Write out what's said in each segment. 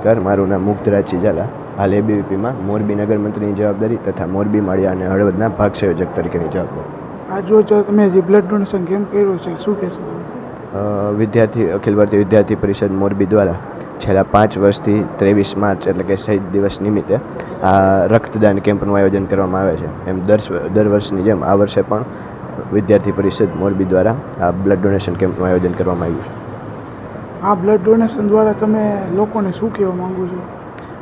નમસ્કાર મારું નામ મુક્તરાજ ચીજાલા હાલ એબીવીપીમાં મોરબી નગર મંત્રીની જવાબદારી તથા મોરબી માળિયા અને હળવદના ભાગ સંયોજક તરીકેની જવાબદારી. આજ રોજ તમે જે બ્લડ ડોનેશન કેમ્પ કર્યો છે? શું કહેશો? વિદ્યાર્થી અખિલ ભારતીય વિદ્યાર્થી પરિષદ મોરબી દ્વારા છેલ્લા પાંચ વર્ષથી ત્રેવીસ માર્ચ એટલે કે શહીદ દિવસ નિમિત્તે આ રક્તદાન કેમ્પનું આયોજન કરવામાં આવે છે. એમ દર દર વર્ષની જેમ આ વર્ષે પણ વિદ્યાર્થી પરિષદ મોરબી દ્વારા આ બ્લડ ડોનેશન કેમ્પનું આયોજન કરવામાં આવ્યું છે. આ બ્લડ ડોનેશન દ્વારા તમે લોકોને શું કહેવા માગો છો?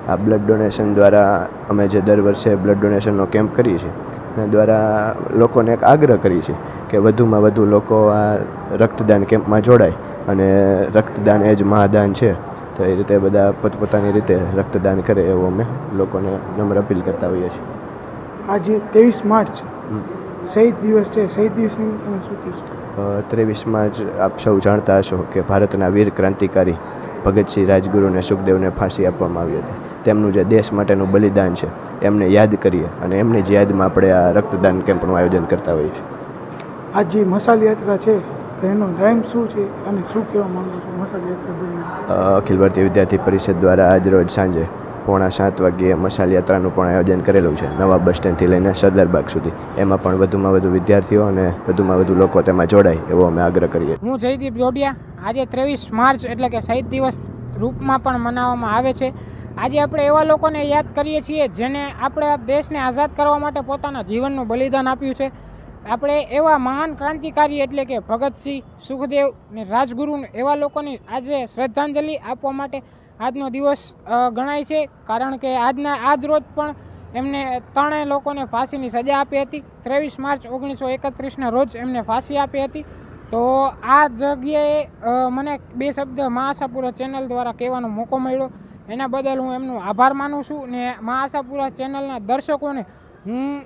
આ બ્લડ ડોનેશન દ્વારા અમે જે દર વર્ષે બ્લડ ડોનેશનનો કેમ્પ કરીએ છીએ એના દ્વારા લોકોને એક આગ્રહ કરીએ છીએ કે વધુમાં વધુ લોકો આ રક્તદાન કેમ્પમાં જોડાય અને રક્તદાન એ જ મહાદાન છે. તો એ રીતે બધા પોતપોતાની રીતે રક્તદાન કરે એવું અમે લોકોને નમ્ર અપીલ કરતા હોઈએ છીએ. આજે ત્રેવીસ માર્ચ. શહીદ દિવસ છે શહીદ દિવસ તમે શું કહેશો? ત્રેવીસ માર્ચ આપ સૌ જાણતા હશો કે ભારતના વીર ક્રાંતિકારી ભગતસિંહ રાજગુરુને સુખદેવને ફાંસી આપવામાં આવી હતી. તેમનું જે દેશ માટેનું બલિદાન છે એમને યાદ કરીએ અને એમની જ યાદમાં આપણે આ રક્તદાન કેમ્પનું આયોજન કરતા હોઈએ છીએ. આજ જે મસાલ યાત્રા છે એનો ટાઈમ શું છે અને શું કહેવા માગું છો મસાલ યાત્રા દરમિયાન? અખિલ ભારતીય વિદ્યાર્થી પરિષદ દ્વારા આજ રોજ સાંજે પોણા સાત વાગ્યે મશાલ યાત્રાનું પણ આયોજન કરેલું છે નવા બસ સ્ટેન્ડથી લઈને સરદારબાગ સુધી. એમાં પણ વધુમાં વધુ વિદ્યાર્થીઓ અને વધુમાં વધુ લોકો તેમાં જોડાય એવો અમે આગ્રહ કરીએ હું જયદીપ જોડિયા. આજે ત્રેવીસ માર્ચ એટલે કે શહીદ દિવસ રૂપમાં પણ મનાવવામાં આવે છે. આજે આપણે એવા લોકોને યાદ કરીએ છીએ જેને આપણા દેશને આઝાદ કરવા માટે પોતાના જીવનનું બલિદાન આપ્યું છે. આપણે એવા મહાન ક્રાંતિકારી એટલે કે ભગતસિંહ સુખદેવ ને રાજગુરુ એવા લોકોની આજે શ્રદ્ધાંજલિ આપવા માટે આજનો દિવસ ગણાય છે. કારણ કે આજના, આજ રોજ પણ એમને ત્રણેય લોકોને ફાંસીની સજા આપી હતી. ત્રેવીસ માર્ચ ઓગણીસો એકત્રીસના રોજ એમને ફાંસી આપી હતી. તો આ જગ્યાએ મને બે શબ્દ મા આશાપુરા ચેનલ દ્વારા કહેવાનો મોકો મળ્યો. એના બદલ હું એમનો આભાર માનું છું ને મા આશાપુરા ચેનલના દર્શકોને હું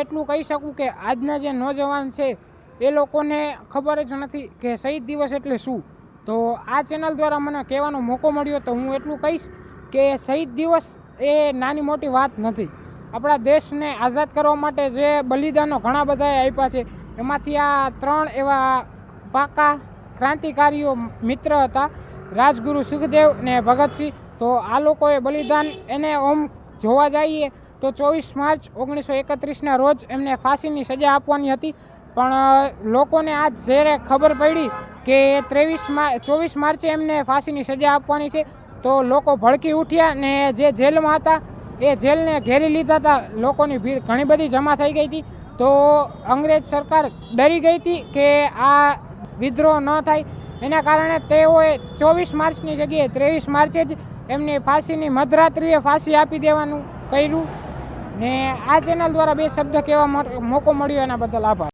એટલું કહી શકું કે આજના જે નોજવાન છે, એ લોકોને ખબર જ નથી કે શહીદ દિવસ એટલે શું. તો આ ચેનલ દ્વારા મને કહેવાનો મોકો મળ્યો તો હું એટલું કહીશ કે શહીદ દિવસ એ નાની મોટી વાત નથી. આપણા દેશને આઝાદ કરવા માટે જે બલિદાનો ઘણા બધાએ આપ્યા છે, એમાંથી આ ત્રણ એવા પાકા ક્રાંતિકારીઓ મિત્ર હતા, રાજગુરુ સુખદેવ ને ભગતસિંહ. તો આ લોકોએ બલિદાન એને ઓમ જોવા જઈએ તો ચોવીસ માર્ચ ઓગણીસો એકત્રીસના રોજ એમને ફાંસીની સજા આપવાની હતી. પણ લોકોને આજ જ્યારે ખબર પડી કે ત્રેવીસ ચોવીસ માર્ચે એમને ફાંસીની સજા આપવાની છે. તો લોકો ભડકી ઉઠ્યા ને જે જેલમાં હતા, એ જેલને ઘેરી લીધા હતા. લોકોની ભીડ ઘણી બધી જમા થઈ ગઈ હતી. તો અંગ્રેજ સરકાર ડરી ગઈ હતી કે આ વિદ્રોહ ન થાય. એના કારણે તેઓએ ચોવીસ માર્ચની જગ્યાએ, ત્રેવીસ માર્ચે જ એમને ફાંસીની મધરાત્રિએ ફાંસી આપી દેવાનું કર્યું. ને આ ચેનલ દ્વારા બે શબ્દ કહેવા મોકો મળ્યો. એના બદલ આભાર.